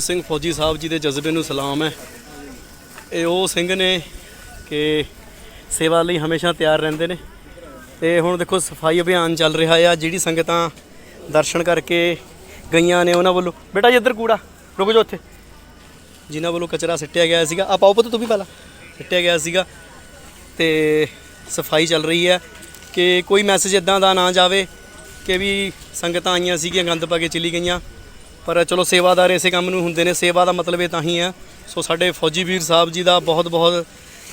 ਸਿੰਘ ਫੌਜੀ ਸਾਹਿਬ ਜੀ ਦੇ ਜਜ਼ਬੇ ਨੂੰ ਸਲਾਮ ਹੈ। ਇਹ ਉਹ ਸਿੰਘ ਨੇ ਕਿ ਸੇਵਾ ਲਈ ਹਮੇਸ਼ਾ ਤਿਆਰ ਰਹਿੰਦੇ ਨੇ। ਤੇ ਹੁਣ ਦੇਖੋ ਸਫ਼ਾਈ ਅਭਿਆਨ ਚੱਲ ਰਿਹਾ ਆ, ਜਿਹੜੀ ਸੰਗਤਾਂ ਦਰਸ਼ਨ ਕਰਕੇ ਗਈਆਂ ਨੇ ਉਹਨਾਂ ਵੱਲੋਂ। ਬੇਟਾ ਜੀ ਇੱਧਰ ਕੂੜਾ, ਰੁਕ ਜਾਓ ਉੱਥੇ। ਜਿਨ੍ਹਾਂ ਵੱਲੋਂ ਕਚਰਾ ਸਿੱਟਿਆ ਗਿਆ ਸੀਗਾ। ਆ ਪਾਓ ਪੁੱਤ, ਤੂੰ ਵੀ ਪਾ ਸਿੱਟਿਆ ਗਿਆ ਸੀਗਾ। ਤੇ ਸਫ਼ਾਈ ਚੱਲ ਰਹੀ ਹੈ ਕਿ ਕੋਈ ਮੈਸੇਜ ਇਦਾਂ ਦਾ ਨਾ ਜਾਵੇ ਕਿ ਵੀ ਸੰਗਤਾਂ ਆਈਆਂ ਸੀਗੀਆਂ, ਗੰਦ ਪਾ ਕੇ ਚਲੀ ਗਈਆਂ। ਪਰ ਚਲੋ ਸੇਵਾਦਾਰ ਇਸੇ ਕੰਮ ਨੂੰ ਹੁੰਦੇ ਨੇ। ਸੇਵਾ ਦਾ ਮਤਲਬ ਇਹ ਤਾਂ ਹੀ ਹੈ। ਸੋ ਸਾਡੇ ਫੌਜੀ ਵੀਰ ਸਾਹਿਬ ਜੀ ਦਾ ਬਹੁਤ ਬਹੁਤ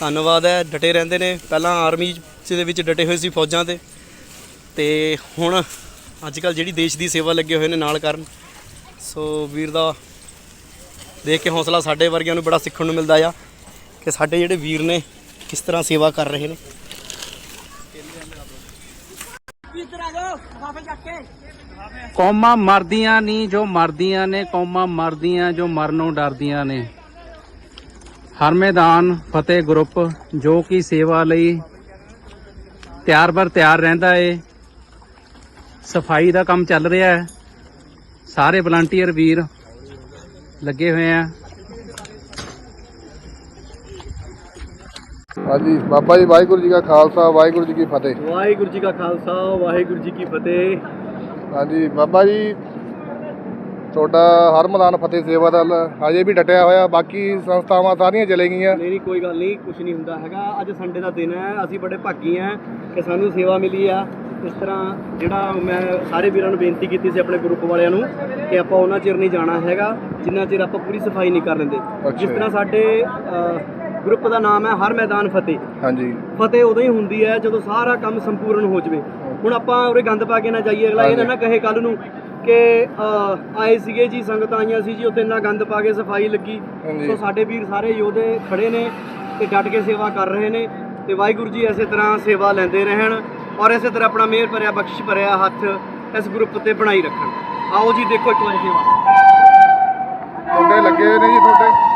ਧੰਨਵਾਦ ਹੈ। ਡਟੇ ਰਹਿੰਦੇ ਨੇ। ਪਹਿਲਾਂ ਆਰਮੀ ਚ ਦੇ ਵਿੱਚ ਡਟੇ ਹੋਏ ਸੀ ਫੌਜਾਂ ਦੇ। ਤੇ ਹੁਣ ਅੱਜ ਕੱਲ ਜਿਹੜੀ ਦੇਸ਼ ਦੀ ਸੇਵਾ ਲੱਗੇ ਹੋਏ ਨੇ ਨਾਲ ਕਰਨ। ਸੋ ਵੀਰ ਦਾ ਦੇਖ ਕੇ ਹੌਸਲਾ ਸਾਡੇ ਵਰਗਿਆਂ ਨੂੰ ਬੜਾ ਸਿੱਖਣ ਨੂੰ ਮਿਲਦਾ ਆ ਕਿ ਸਾਡੇ ਜਿਹੜੇ ਵੀਰ ਨੇ ਕਿਸ ਤਰ੍ਹਾਂ ਸੇਵਾ ਕਰ ਰਹੇ ਨੇ। ਕੌਮਾਂ ਮਰਦੀਆਂ ਨਹੀਂ ਜੋ ਮਰਦੀਆਂ ਨੇ ਕੌਮਾਂ ਮਰਦੀਆਂ ਜੋ ਮਰਨੋਂ ਡਰਦੀਆਂ ਨੇ। ਹਰ ਮੈਦਾਨ ਫਤਿਹ ਗਰੁੱਪ ਜੋ ਕਿ ਸੇਵਾ ਲਈ ਤਿਆਰ ਬਰ ਤਿਆਰ ਰਹਿੰਦਾ ਏ। ਸਫ਼ਾਈ ਦਾ ਕੰਮ ਚੱਲ ਰਿਹਾ ਹੈ। ਸਾਰੇ ਵਲੰਟੀਅਰ ਵੀਰ ਲੱਗੇ ਹੋਏ ਆ। ਹਾਂਜੀ ਬਾਬਾ ਜੀ ਵਾਹਿਗੁਰੂ ਜੀ ਕਾ ਖਾਲਸਾ ਵਾਹਿਗੁਰੂ ਜੀ ਕੀ ਫਤਿਹ। ਵਾਹਿਗੁਰੂ ਜੀ ਕਾ ਖਾਲਸਾ ਵਾਹਿਗੁਰੂ ਜੀ ਕੀ ਫਤਿਹ। ਹਾਂਜੀ ਬਾਬਾ ਜੀ ਤੁਹਾਡਾ ਹਰ ਮੈਦਾਨ ਫਤਿਹ ਸੇਵਾ ਦਲ ਹਜੇ ਵੀ ਡਟਿਆ ਹੋਇਆ ਬਾਕੀ ਸੰਸਥਾਵਾਂ ਸਾਰੀਆਂ ਚਲੇ ਗਈਆਂ। ਨਹੀਂ ਨਹੀਂ ਕੋਈ ਗੱਲ ਨਹੀਂ ਕੁਝ ਨਹੀਂ ਹੁੰਦਾ ਹੈਗਾ। ਅੱਜ ਸੰਡੇ ਦਾ ਦਿਨ ਹੈ ਅਸੀਂ ਬੜੇ ਭਾਗੀ ਹਾਂ ਕਿ ਸਾਨੂੰ ਸੇਵਾ ਮਿਲੀ ਆ। ਇਸ ਤਰ੍ਹਾਂ ਜਿਹੜਾ ਮੈਂ ਸਾਰੇ ਵੀਰਾਂ ਨੂੰ ਬੇਨਤੀ ਕੀਤੀ ਸੀ ਆਪਣੇ ਗਰੁੱਪ ਵਾਲਿਆਂ ਨੂੰ ਕਿ ਆਪਾਂ ਉਹਨਾਂ ਚਿਰ ਨਹੀਂ ਜਾਣਾ ਹੈਗਾ ਜਿੰਨਾ ਚਿਰ ਆਪਾਂ ਪੂਰੀ ਸਫ਼ਾਈ ਨਹੀਂ ਕਰ ਲੈਂਦੇ। ਜਿਸ ਤਰ੍ਹਾਂ ਸਾਡੇ ਗਰੁੱਪ ਦਾ ਨਾਮ ਹੈ ਹਰ ਮੈਦਾਨ ਫਤਿਹ। ਹਾਂਜੀ। ਫਤਿਹ ਉਦੋਂ ਹੀ ਹੁੰਦੀ ਹੈ ਜਦੋਂ ਸਾਰਾ ਕੰਮ ਸੰਪੂਰਨ ਹੋ ਜਵੇ। ਹੁਣ ਆਪਾਂ ਉਰੇ ਗੰਦ ਪਾ ਕੇ ਨਾ ਜਾਈਏ ਅਗਲਾ ਇਹ ਨਾ ਕਹੇ ਕੱਲ ਨੂੰ ਕਿ ਆਏ ਸੀਗੇ ਜੀ ਸੰਗਤਾਂ ਆਈਆਂ ਸੀ ਜੀ ਉੱਥੇ ਇੰਨਾ ਗੰਦ ਪਾ ਕੇ ਸਫ਼ਾਈ ਲੱਗੀ। ਸੋ ਸਾਡੇ ਵੀਰ ਸਾਰੇ ਯੋਧੇ ਖੜੇ ਨੇ ਤੇ ਡਟ ਕੇ ਸੇਵਾ ਕਰ ਰਹੇ ਨੇ ਤੇ ਵਾਹਿਗੁਰੂ ਜੀ ਇਸੇ ਤਰ੍ਹਾਂ ਸੇਵਾ ਲੈਂਦੇ ਰਹਿਣ ਔਰ ਇਸੇ ਤਰ੍ਹਾਂ ਆਪਣਾ ਮਿਹਰ ਭਰਿਆ ਬਖਸ਼ਿਸ਼ ਭਰਿਆ ਹੱਥ ਇਸ ਗਰੁੱਪ ਤੇ ਬਣਾਈ ਰੱਖਣ। ਆਓ ਜੀ ਦੇਖੋ ਇੱਕ ਵਾਰੀ ਸੇਵਾ। ਮੁੰਡੇ ਲੱਗੇ ਨੇ ਜੀ ਤੁਹਾਡੇ।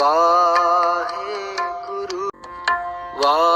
ਵਾਹਿਗੁਰੂ ਵਾਹਿਗੁਰੂ।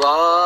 Wow.